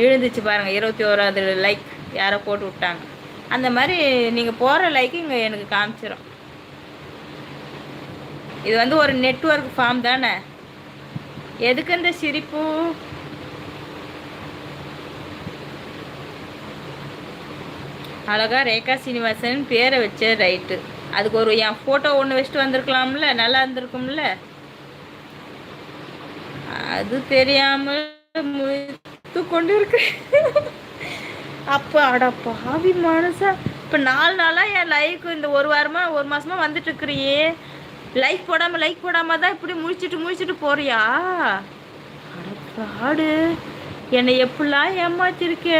எழுந்துச்சு பாருங்கள் இருபத்தி ஓராவது லைக் யாரோ போட்டு விட்டாங்க. அந்த மாதிரி நீங்கள் போகிற லைக்கு இங்கே எனக்கு காமிச்சிடும் இது வந்து ஒரு நெட்ஒர்க் ஃபார்ம் தானே? எதுக்கு இந்த சிரிப்பு? அழகா ரேகா சீனிவாசன் பேரை வச்ச ரைட்டு அதுக்கு ஒரு என் ஃபோட்டோ ஒன்று வச்சுட்டு வந்திருக்கலாம்ல நல்லா இருந்திருக்கும்ல? அது தெரியாமல் முழித்து கொண்டு இருக்கு அப்போ அட பாவி மனசா இப்போ நாலு நாளாக என் லைக்கு இந்த ஒரு வாரமாக ஒரு மாதமாக வந்துட்டு இருக்கிறியே லைக் போடாமல் லைக் போடாமல் தான் இப்படி முழிச்சிட்டு முழிச்சிட்டு போறியா? அட என்னை எப்படிலாம் ஏமாத்திருக்க?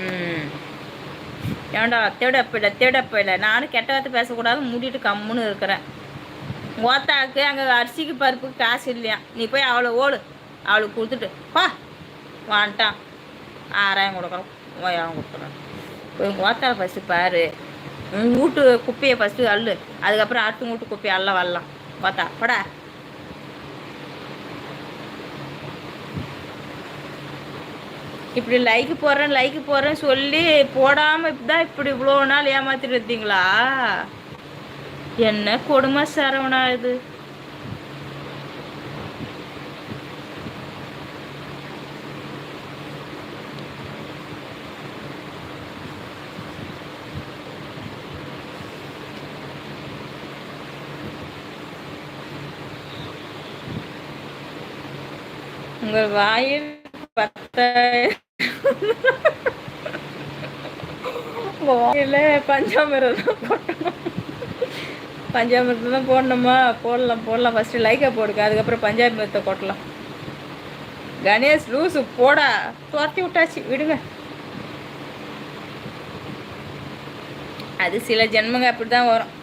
ம். ஏன்டா தேடப்பில்லை தேடப்பில்லை நானும் கெட்ட வார்த்தை பேசக்கூடாது மூடிட்டு கம்முன்னு இருக்கிறேன். ஓத்தாக்கு அங்கே அரிசிக்கு பருப்புக்கு காசு இல்லையா? நீ போய் அவளை ஓடு. அவளுக்கு கொடுத்துட்டு பா. வான்ட்டான். ஆறாயிரம் கொடுக்குறோம் ஓயாயிரம் கொடுக்குறேன் போய் ஓத்தாவை ஃபஸ்ட்டு பாரு. உன் வீட்டு குப்பையை ஃபஸ்ட்டு அள்ளு. அதுக்கப்புறம் அடுத்த வீட்டு குப்பையை அள்ள வரலாம். ஓத்தா படா. இப்படி லைக்கு போடுறேன் லைக்கு போடுறேன்னு சொல்லி போடாமல் இப்படிதான் இப்படி இவ்வளோ நாள் ஏமாத்திட்டு இருந்தீங்களா? என்ன கொடுமை சரவணா இது உங்கள் வாயில் பத்த வாயில பஞ்சாமிரதம் தான் பஞ்சாமிரத்தை தான் போடணுமா? போடலாம் போடலாம். ஃபஸ்ட்டு லைக்கை போடுங்க. அதுக்கப்புறம் பஞ்சாமிரத்தை கொட்டலாம். கணேஷ் லூசு போடா. துரத்தி விட்டாச்சு. விடுங்க. அது சில ஜென்மங்க அப்படி தான் வரும்.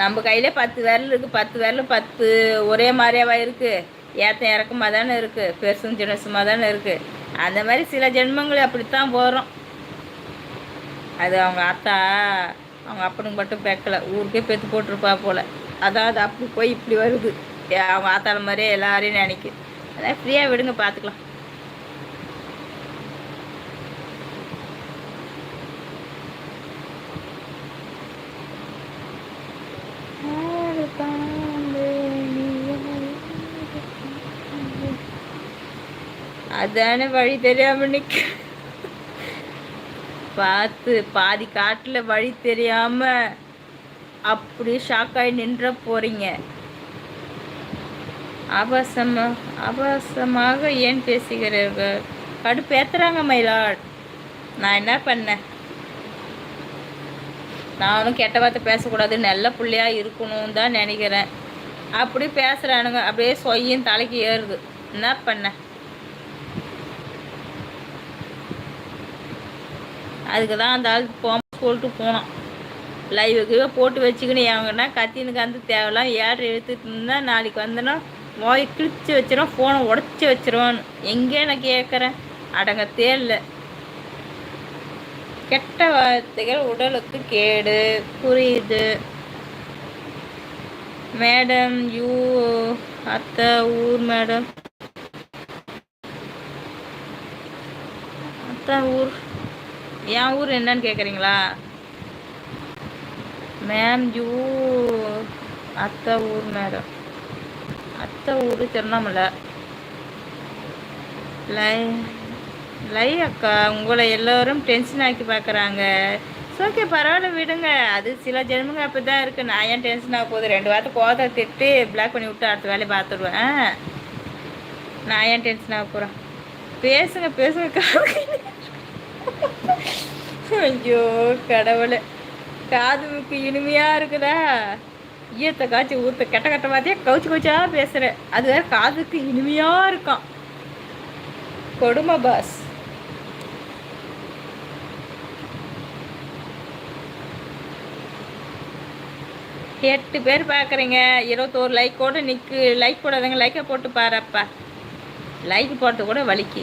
நம்ம கையில் பத்து விரல் இருக்குது பத்து விரல் பத்து ஒரே மாதிரியாவா இருக்குது ஏற்ற இறக்கமாக தானே இருக்குது பெருசும் சின்னசுமாக தானே இருக்குது அந்த மாதிரி சில ஜென்மங்கள் அப்படித்தான் போகிறோம் அது அவங்க அத்தா அவங்க அப்பனுக்கு மட்டும் பெக்கலை. ஊருக்கே பெற்று போட்டிருப்பா போல். அதாவது அப்படி போய் இப்படி வருது. அவங்க ஆத்தால மாதிரியே எல்லாரையும் நினைக்கு. அதான் ஃப்ரீயாக விடுங்க பார்த்துக்கலாம் அதானே வழி தெரியாம நிக்க. பார்த்து பாதி காட்டில் வழி தெரியாமல் அப்படி ஷாக்காகி நின்ற போகிறீங்க அபாசமா அபாசமாக ஏன் பேசுகிறீர்கள்? கடுப்பேத்துறாங்க மயிலாட் நான் என்ன பண்ணேன்? நானும் கெட்ட வார்த்தை பேசக்கூடாது நல்ல பிள்ளையா இருக்கணும்னு தான் நினைக்கிறேன். அப்படி பேசுகிறானுங்க அப்படியே சொய்யும் தலைக்கு ஏறுது. என்ன பண்ணேன் அதுக்கு தான் அந்த ஆள் போக சொல்லிட்டு போனோம். லைவுக்கு போட்டு வச்சுக்கின்னு எவங்கன்னா கத்தின்னு கந்து தேவையில்லாம் ஏறு எடுத்துட்டு இருந்தால் நாளைக்கு வந்தோன்னா வாய் கிழிச்சு வச்சிடும் ஃபோனை உடச்சி வச்சிருவோம்னு எங்கே நான் கேட்குறேன்? அடங்க தேடல கெட்ட வார்த்தைகள் உடலுக்கு கேடு புரியுது. மேடம் யூ அத்தை ஊர் மேடம். அத்தை ஊர். என் ஊர் என்னன்னு கேட்குறீங்களா மேம் யூ அத்தை ஊர் மேடம். அத்தை ஊர் திருவண்ணாமலை. லை லை அக்கா உங்களை எல்லோரும் டென்ஷன் ஆக்கி பார்க்குறாங்க ஓகே பரவாயில்ல விடுங்க. அது சில ஜென்மங்க அப்படி தான் இருக்குது நான் ஏன் டென்ஷன் ஆக போகுது? ரெண்டு வாரத்தை கோதை திட்டு பிளாக் பண்ணி விட்டு அடுத்த வேலையை பார்த்துடுவேன். நான் ஏன் டென்ஷன் ஆக போகிறேன் பேசுங்க பேசுங்க ஐயோ கடவுளை. காதுவுக்கு இனிமையாக இருக்குதா? ஈயத்தை காய்ச்சி ஊற்ற கெட்ட கெட்ட மாதிரியே கவுச்சு கவுச்சா பேசுகிறேன் அது வேறு காதுக்கு இனிமையாக இருக்கும். கொடுமை பாஸ் எட்டு பேர் பார்க்குறீங்க. இருபத்தோரு லைக் கூட நிற்கு லைக் போடாதங்க லைக்கை போட்டு பாருப்பா லைக் போடுறது கூட வலிக்கு.